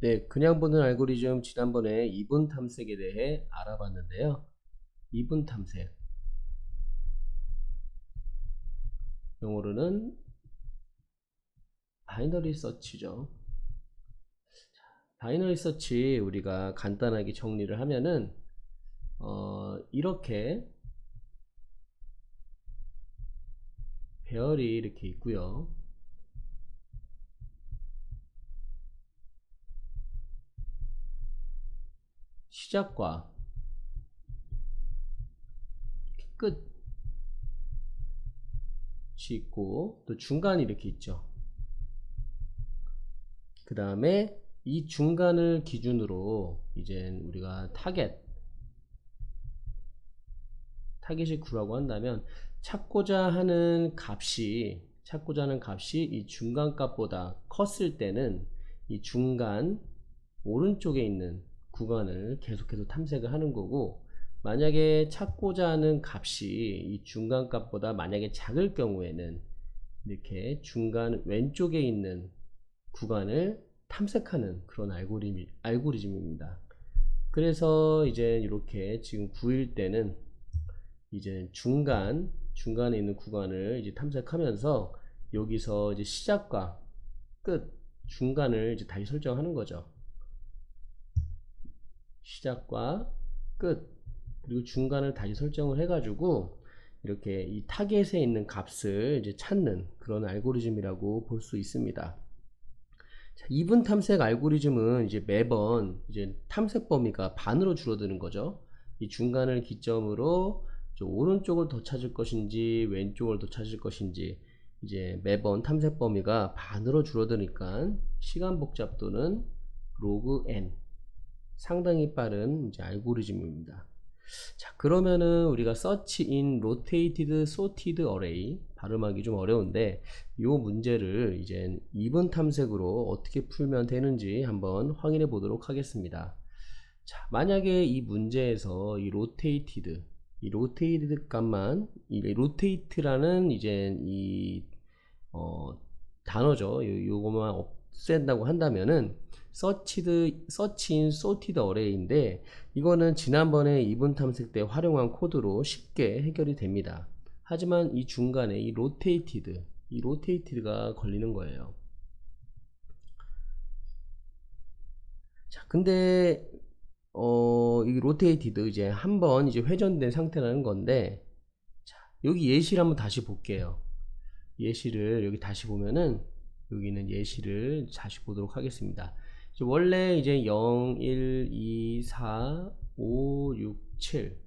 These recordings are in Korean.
네, 그냥 보는 알고리즘 지난번에 이분 탐색에 대해 알아봤는데요. 이분 탐색. 영어로는 바이너리 서치죠. 바이너리 서치 우리가 간단하게 정리를 하면은 어, 이렇게 배열이 이렇게 있고요. 시작과 끝이 있고 또 중간이 이렇게 있죠. 그 다음에 이 중간을 기준으로 이제 우리가 타겟 타겟이 9라고 한다면 찾고자 하는 값이 찾고자 하는 값이 이 중간 값보다 컸을 때는 이 중간 오른쪽에 있는 구간을 계속해서 탐색을 하는 거고 만약에 찾고자 하는 값이 이 중간 값보다 만약에 작을 경우에는 이렇게 중간 왼쪽에 있는 구간을 탐색하는 그런 알고리즘, 알고리즘입니다. 그래서 이제 이렇게 지금 9일 때는 이제 중간 중간에 있는 구간을 이제 탐색하면서 여기서 이제 시작과 끝 중간을 이제 다시 설정하는 거죠. 시작과 끝 그리고 중간을 다시 설정을 해가지고 이렇게 이 타겟에 있는 값을 이제 찾는 그런 알고리즘이라고 볼 수 있습니다. 자, 이분 탐색 알고리즘은 이제 매번 이제 탐색 범위가 반으로 줄어드는 거죠. 이 중간을 기점으로 오른쪽을 더 찾을 것인지 왼쪽을 더 찾을 것인지 이제 매번 탐색 범위가 반으로 줄어드니까 시간 복잡도는 로그 n 상당히 빠른 이제 알고리즘입니다. 자 그러면은 우리가 search in rotated sorted array 발음하기 좀 어려운데 이 문제를 이제 2번 탐색으로 어떻게 풀면 되는지 한번 확인해 보도록 하겠습니다. 자 만약에 이 문제에서 이 rotated 이 rotated 값만 이 rotate라는 이제 이 어, 단어죠. 요, 요거만 없앤다고 한다면은 search in sorted array인데 이거는 지난번에 이분 탐색 때 활용한 코드로 쉽게 해결이 됩니다. 하지만 이 중간에 이 rotated, 이 rotated가 걸리는 거예요. 자, 근데 어, 이 rotated 이제 한번 이제 회전된 상태라는 건데 자, 여기 예시를 한번 다시 볼게요. 예시를 여기 다시 보면은 여기는 예시를 다시 보도록 하겠습니다. 원래 이제 0, 1, 2, 4, 5, 6, 7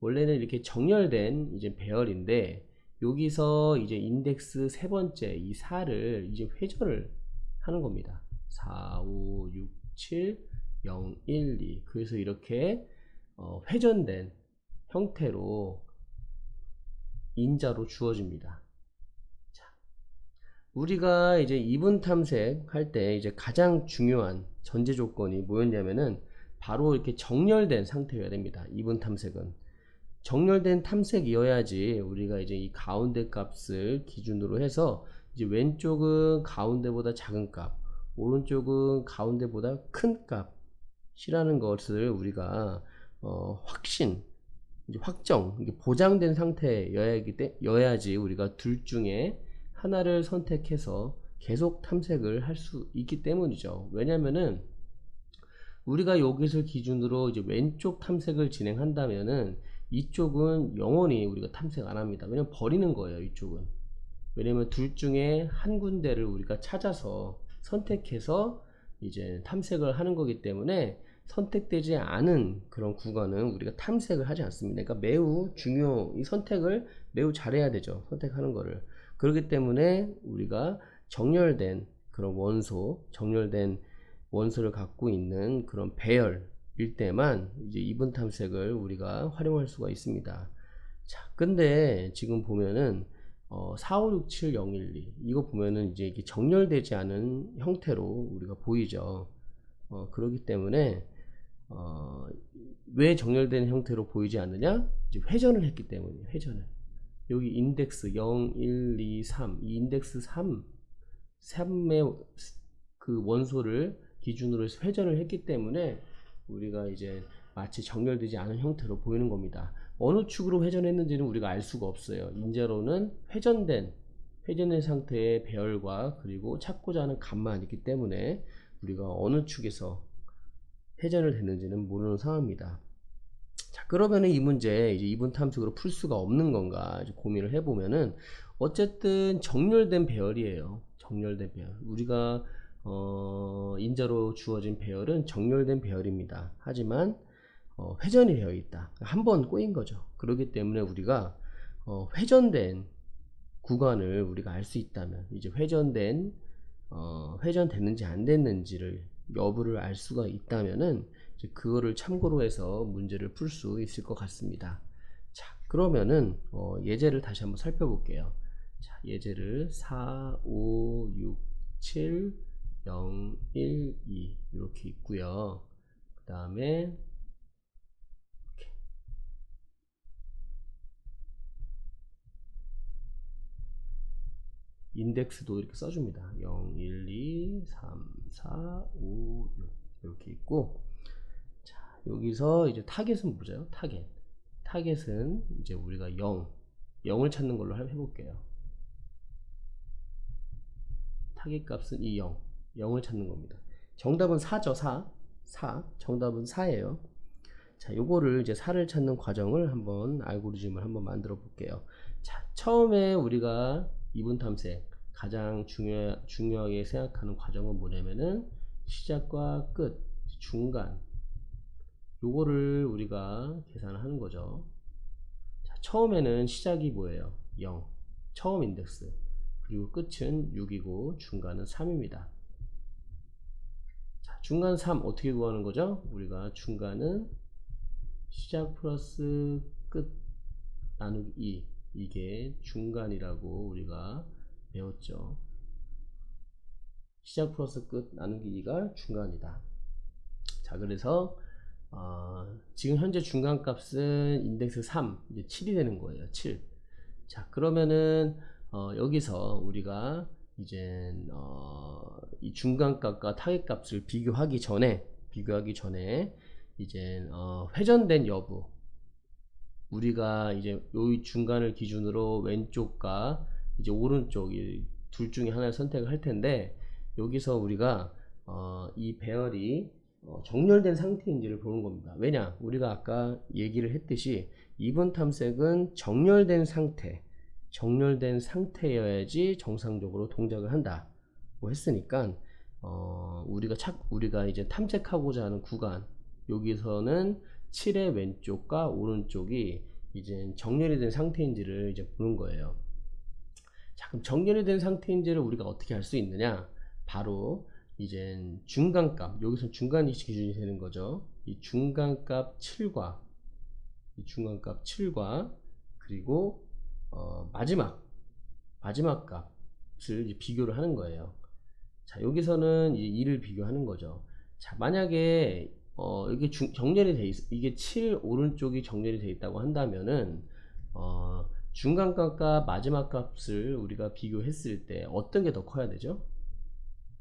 원래는 이렇게 정렬된 이제 배열인데 여기서 이제 인덱스 세 번째 이 4를 이제 회전을 하는 겁니다. 4, 5, 6, 7, 0, 1, 2 그래서 이렇게 어 회전된 형태로 인자로 주어집니다. 우리가 이제 이분 탐색 할 때 이제 가장 중요한 전제 조건이 뭐였냐면은 바로 이렇게 정렬된 상태여야 됩니다. 이분 탐색은 정렬된 탐색이어야지 우리가 이제 이 가운데 값을 기준으로 해서 이제 왼쪽은 가운데보다 작은 값, 오른쪽은 가운데보다 큰 값이라는 것을 우리가 어, 확신, 확정, 보장된 상태여야지 우리가 둘 중에 하나를 선택해서 계속 탐색을 할 수 있기 때문이죠. 왜냐면은 우리가 여기서 기준으로 이제 왼쪽 탐색을 진행한다면은 이쪽은 영원히 우리가 탐색 안 합니다. 왜냐면 버리는 거예요, 이쪽은. 왜냐면 둘 중에 한 군데를 우리가 찾아서 선택해서 이제 탐색을 하는 거기 때문에 선택되지 않은 그런 구간은 우리가 탐색을 하지 않습니다. 그러니까 매우 중요, 이 선택을 매우 잘해야 되죠. 선택하는 거를. 그렇기 때문에 우리가 정렬된 그런 원소, 정렬된 원소를 갖고 있는 그런 배열일 때만 이제 이분 탐색을 우리가 활용할 수가 있습니다. 자, 근데 지금 보면은 어, 4567012 이거 보면은 이제 이게 정렬되지 않은 형태로 우리가 보이죠. 어, 그렇기 때문에 어, 왜 정렬된 형태로 보이지 않느냐? 이제 회전을 했기 때문에 회전을. 여기 인덱스 0, 1, 2, 3, 이 인덱스 3, 3의 그 원소를 기준으로 해서 회전을 했기 때문에 우리가 이제 마치 정렬되지 않은 형태로 보이는 겁니다. 어느 축으로 회전했는지는 우리가 알 수가 없어요. 인자로는 회전된 회전된 상태의 배열과 그리고 찾고자 하는 값만 있기 때문에 우리가 어느 축에서 회전을 됐는지는 모르는 상황입니다. 자, 그러면은 이 문제 이제 이분 탐색으로 풀 수가 없는 건가 고민을 해보면은 어쨌든 정렬된 배열이에요. 정렬된 배열. 우리가 어, 인자로 주어진 배열은 정렬된 배열입니다. 하지만 어, 회전이 되어 있다. 한 번 꼬인 거죠. 그렇기 때문에 우리가 어, 회전된 구간을 우리가 알 수 있다면 이제 회전된 어, 회전됐는지 안 됐는지를 여부를 알 수가 있다면은 그거를 참고로 해서 문제를 풀 수 있을 것 같습니다. 자, 그러면은 어, 예제를 다시 한번 살펴볼게요. 자, 예제를 4, 5, 6, 7, 0, 1, 2 이렇게 있고요. 그 다음에 인덱스도 이렇게 써줍니다. 0, 1, 2, 3, 4, 5, 6 이렇게 있고 자 여기서 이제 타겟은 뭐죠? 타겟 타겟은 이제 우리가 0 0을 찾는 걸로 해- 해볼게요. 타겟 값은 이 0 0을 찾는 겁니다. 정답은 4죠 4 4 정답은 4예요. 자, 요거를 이제 4를 찾는 과정을 한번 알고리즘을 한번 만들어 볼게요. 자, 처음에 우리가 이분 탐색 가장 중요, 중요하게 생각하는 과정은 뭐냐면은 시작과 끝, 중간 요거를 우리가 계산하는 거죠. 자, 처음에는 시작이 뭐예요? 0. 처음 인덱스. 그리고 끝은 6이고 중간은 3입니다. 자, 중간 3 어떻게 구하는 거죠? 우리가 중간은 시작 플러스 끝 나누기 2 이게 중간이라고 우리가 배웠죠. 시작 플러스 끝 나누기 2가 중간이다. 자, 그래서 어, 지금 현재 중간 값은 인덱스 3, 이제 7이 되는 거예요. 7. 자, 그러면은 어, 여기서 우리가 이제 어, 이 중간 값과 타겟 값을 비교하기 전에 비교하기 전에 이제 어, 회전된 여부 우리가 이제 요 중간을 기준으로 왼쪽과 이제 오른쪽 이 둘 중에 하나를 선택을 할 텐데 여기서 우리가 어, 이 배열이 어, 정렬된 상태인지를 보는 겁니다. 왜냐? 우리가 아까 얘기를 했듯이 2번 탐색은 정렬된 상태, 정렬된 상태여야지 정상적으로 동작을 한다고 했으니까 어, 우리가 착 우리가 이제 탐색하고자 하는 구간 여기서는 7의 왼쪽과 오른쪽이 이제 정렬이 된 상태인지를 이제 보는 거예요. 자, 그럼 정렬이 된 상태인지를 우리가 어떻게 알 수 있느냐? 바로 이제 중간값, 여기서 중간이 기준이 되는 거죠. 이 중간값 7과 이 중간값 7과 그리고 어, 마지막 마지막 값을 비교를 하는 거예요. 자, 여기서는 이제 2를 비교하는 거죠. 자, 만약에 어, 이게 중, 정렬이 돼 있, 이게 7 오른쪽이 정렬이 돼 있다고 한다면은 어, 중간값과 마지막 값을 우리가 비교했을 때 어떤 게 더 커야 되죠?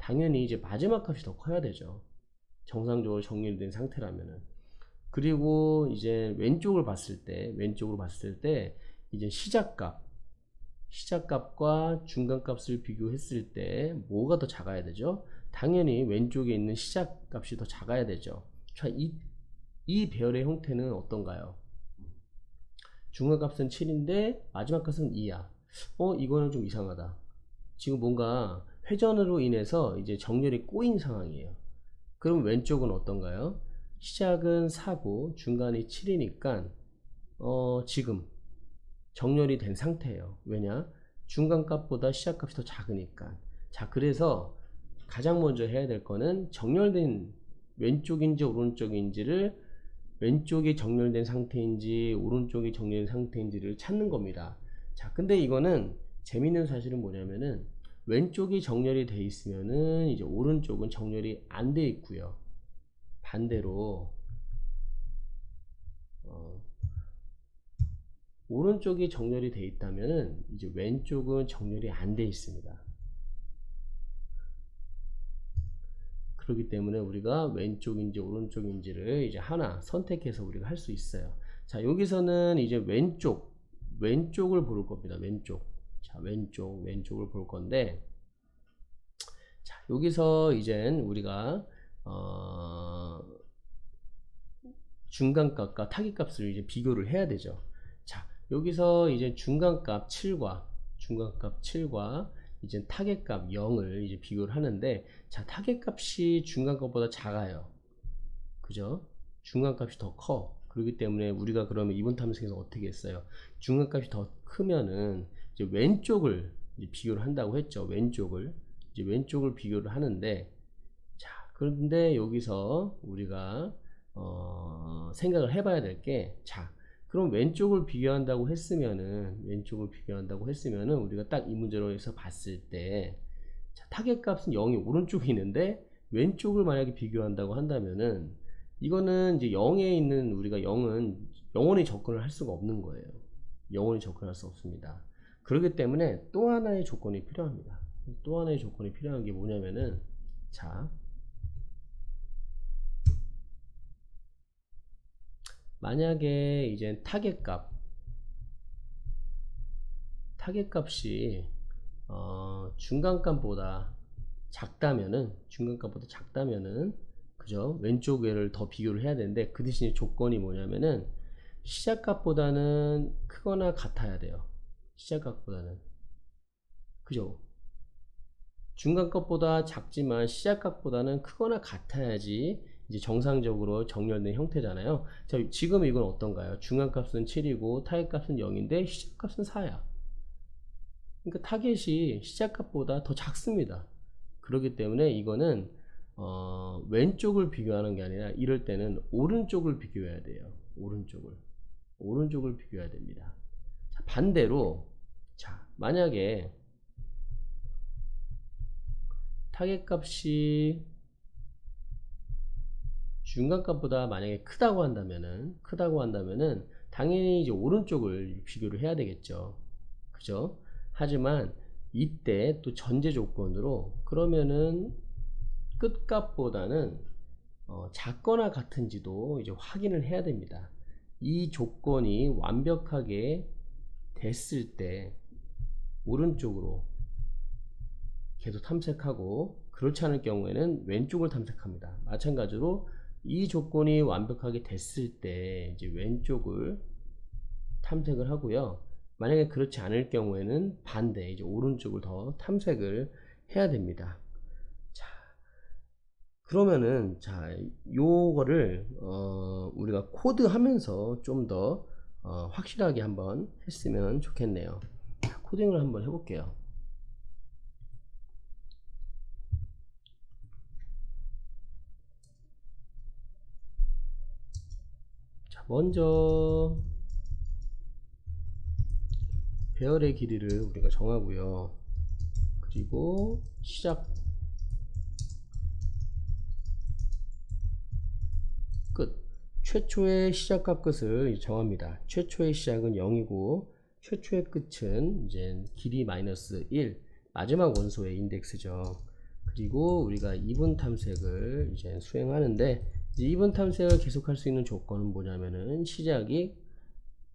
당연히 이제 마지막 값이 더 커야 되죠. 정상적으로 정렬된 상태라면은. 그리고 이제 왼쪽을 봤을 때, 왼쪽으로 봤을 때, 이제 시작값, 시작값과 중간값을 비교했을 때 뭐가 더 작아야 되죠? 당연히 왼쪽에 있는 시작값이 더 작아야 되죠. 자, 이, 이 배열의 형태는 어떤가요? 중간값은 7인데 마지막 값은 2야. 어, 이거는 좀 이상하다. 지금 뭔가 회전으로 인해서 이제 정렬이 꼬인 상황이에요. 그럼 왼쪽은 어떤가요? 시작은 4고 중간이 7이니까 어, 지금 정렬이 된 상태예요. 왜냐? 중간값보다 시작값이 더 작으니까. 자, 그래서 가장 먼저 해야 될 거는 정렬된 왼쪽인지 오른쪽인지를 왼쪽이 정렬된 상태인지 오른쪽이 정렬된 상태인지를 찾는 겁니다. 자, 근데 이거는 재밌는 사실은 뭐냐면은 왼쪽이 정렬이 돼 있으면은 이제 오른쪽은 정렬이 안 돼 있고요. 반대로 어, 오른쪽이 정렬이 돼 있다면은 이제 왼쪽은 정렬이 안 돼 있습니다. 그렇기 때문에 우리가 왼쪽인지 오른쪽인지를 이제 하나 선택해서 우리가 할 수 있어요. 자, 여기서는 이제 왼쪽, 왼쪽을 볼 겁니다. 왼쪽. 자, 왼쪽, 왼쪽을 볼 건데, 자, 여기서 이젠 우리가, 어, 중간값과 타깃값을 이제 비교를 해야 되죠. 자, 여기서 이제 중간값 7과, 중간값 7과 이제 타겟값 0을 이제 비교를 하는데 자 타겟값이 중간값보다 작아요. 그죠? 중간값이 더 커. 그렇기 때문에 우리가 그러면 이분 탐색에서 어떻게 했어요? 중간값이 더 크면은 이제 왼쪽을 이제 비교를 한다고 했죠 왼쪽을 이제 왼쪽을 비교를 하는데 자 그런데 여기서 우리가 어, 생각을 해봐야 될 게 자 그럼 왼쪽을 비교한다고 했으면은 왼쪽을 비교한다고 했으면은 우리가 딱 이 문제로 해서 봤을 때 자, 타겟 값은 0이 오른쪽에 있는데 왼쪽을 만약에 비교한다고 한다면은 이거는 이제 0에 있는 우리가 0은 영원히 접근을 할 수가 없는 거예요. 영원히 접근할 수 없습니다. 그렇기 때문에 또 하나의 조건이 필요합니다. 또 하나의 조건이 필요한 게 뭐냐면은 자 만약에 이제 타겟 값 타겟 값이 어, 중간값보다 작다면은 중간값보다 작다면은 그죠 왼쪽 애를 더 비교를 해야 되는데 그 대신에 조건이 뭐냐면은 시작값보다는 크거나 같아야 돼요 시작값보다는 그죠 중간 값보다 작지만 시작값보다는 크거나 같아야지 이제 정상적으로 정렬된 형태잖아요. 자, 지금 이건 어떤가요? 중간 값은 7이고 타겟 값은 0인데 시작 값은 4야. 그러니까 타겟이 시작 값보다 더 작습니다. 그렇기 때문에 이거는 어, 왼쪽을 비교하는 게 아니라 이럴 때는 오른쪽을 비교해야 돼요. 오른쪽을. 오른쪽을 비교해야 됩니다. 자, 반대로 자, 만약에 타겟 값이 중간값보다 만약에 크다고 한다면은 크다고 한다면은 당연히 이제 오른쪽을 비교를 해야 되겠죠. 그죠? 하지만 이때 또 전제 조건으로 그러면은 끝값보다는 어, 작거나 같은지도 이제 확인을 해야 됩니다. 이 조건이 완벽하게 됐을 때 오른쪽으로 계속 탐색하고 그렇지 않을 경우에는 왼쪽을 탐색합니다. 마찬가지로 이 조건이 완벽하게 됐을 때 이제 왼쪽을 탐색을 하고요. 만약에 그렇지 않을 경우에는 반대 이제 오른쪽을 더 탐색을 해야 됩니다. 자, 그러면은 자, 요거를 어, 우리가 코드하면서 좀더 어, 확실하게 한번 했으면 좋겠네요. 자, 코딩을 한번 해볼게요. 먼저 배열의 길이를 우리가 정하고요. 그리고 시작. 끝. 최초의 시작값 끝을 정합니다. 최초의 시작은 0이고 최초의 끝은 이제 길이 마이너스 1 마지막 원소의 인덱스죠 그리고 우리가 이분 탐색을 이제 수행하는데 이분 탐색을 계속할 수 있는 조건은 뭐냐면은 시작이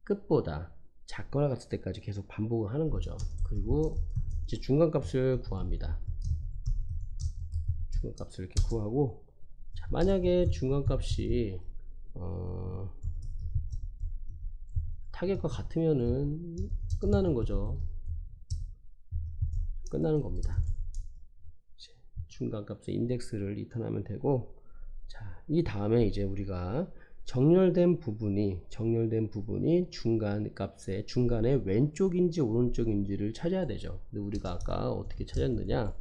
끝보다 작거나 같을 때까지 계속 반복을 하는 거죠. 그리고 이제 중간값을 구합니다. 중간값을 이렇게 구하고 자, 만약에 중간값이 어, 타겟과 같으면은 끝나는 거죠. 끝나는 겁니다. 중간값의 인덱스를 리턴하면 되고 자, 이 다음에 이제 우리가 정렬된 부분이 정렬된 부분이 중간 값의 중간에 왼쪽인지 오른쪽인지를 찾아야 되죠. 근데 우리가 아까 어떻게 찾았느냐?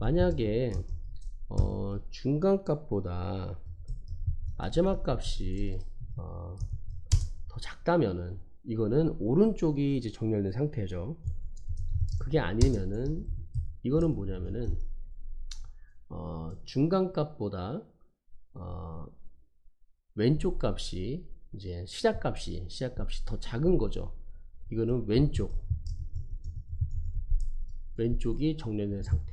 만약에 어, 중간 값보다 마지막 값이 어, 더 작다면은 이거는 오른쪽이 이제 정렬된 상태죠. 그게 아니면은 이거는 뭐냐면은 어, 중간 값보다 어, 왼쪽 값이 이제 시작 값이 시작 값이 더 작은 거죠. 이거는 왼쪽 왼쪽이 정렬된 상태.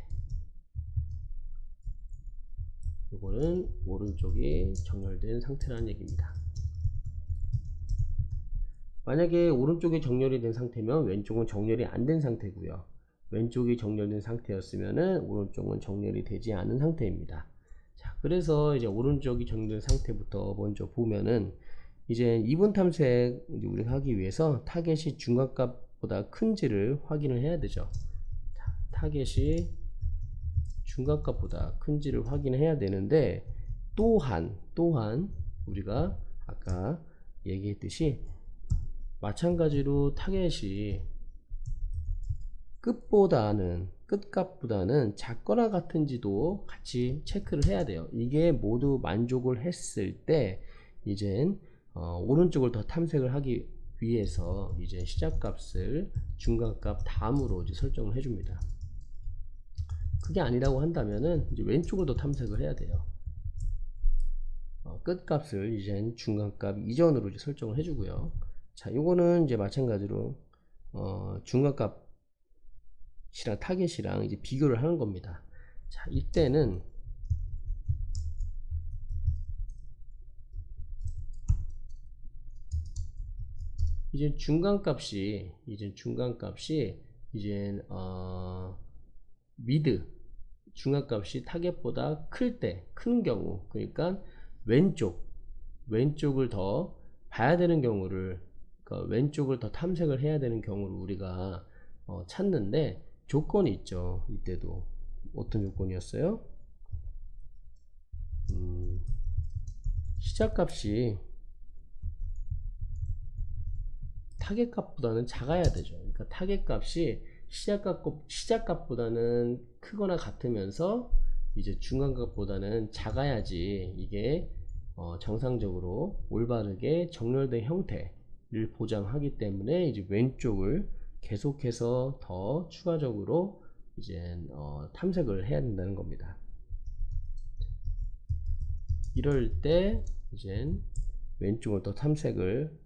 이거는 오른쪽이 정렬된 상태라는 얘기입니다. 만약에 오른쪽이 정렬이 된 상태면 왼쪽은 정렬이 안 된 상태고요. 왼쪽이 정렬된 상태였으면은 오른쪽은 정렬이 되지 않은 상태입니다. 자, 그래서 이제 오른쪽이 정렬된 상태부터 먼저 보면은 이제 이분 탐색 이제 우리가 하기 위해서 타겟이 중간값보다 큰지를 확인을 해야 되죠. 자, 타겟이 중간값보다 큰지를 확인해야 되는데 또한 또한 우리가 아까 얘기했듯이 마찬가지로 타겟이 끝보다는 끝값보다는 작거나 같은지도 같이 체크를 해야 돼요. 이게 모두 만족을 했을 때 이젠 어, 오른쪽을 더 탐색을 하기 위해서 이제 시작값을 중간값 다음으로 이제 설정을 해줍니다. 그게 아니라고 한다면은 이제 왼쪽을 더 탐색을 해야 돼요. 어, 끝값을 이젠 중간값 이전으로 이제 설정을 해주고요. 자, 요거는 이제 마찬가지로 어, 중간값이랑 타겟이랑 이제 비교를 하는 겁니다. 자, 이때는 이제 중간값이 이제 중간값이 이제 어, 미드 중간값이 타겟보다 클 때 큰 경우 그러니까 왼쪽 왼쪽을 더 봐야 되는 경우를 그러니까 왼쪽을 더 탐색을 해야 되는 경우를 우리가 어, 찾는데 조건이 있죠. 이때도. 어떤 조건이었어요? 음, 시작값이 타겟값보다는 작아야 되죠. 그러니까 타겟값이 시작값, 시작값보다는 크거나 같으면서 이제 중간값보다는 작아야지 이게 어, 정상적으로 올바르게 정렬된 형태 를 보장하기 때문에 이제 왼쪽을 계속해서 더 추가적으로 이제 어, 탐색을 해야 된다는 겁니다. 이럴 때 이제 왼쪽을 더 탐색을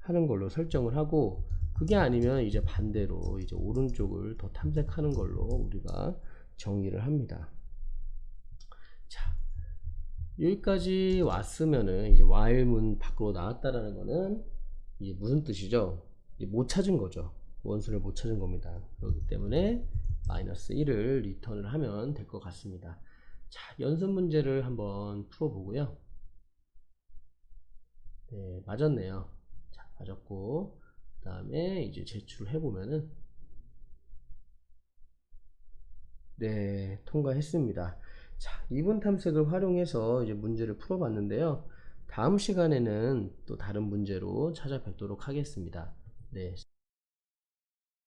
하는 걸로 설정을 하고 그게 아니면 이제 반대로 이제 오른쪽을 더 탐색하는 걸로 우리가 정의를 합니다. 자, 여기까지 왔으면은 이제 while문 밖으로 나왔다라는 거는 이게 무슨 뜻이죠? 못 찾은 거죠. 원수를 못 찾은 겁니다. 그렇기 때문에 마이너스 1을 리턴을 하면 될 것 같습니다. 자, 연습 문제를 한번 풀어보고요. 네, 맞았네요. 자, 맞았고 그 다음에 이제 제출을 해보면은 네 통과했습니다 자 이분 탐색을 활용해서 이제 문제를 풀어봤는데요 다음 시간에는 또 다른 문제로 찾아뵙도록 하겠습니다. 네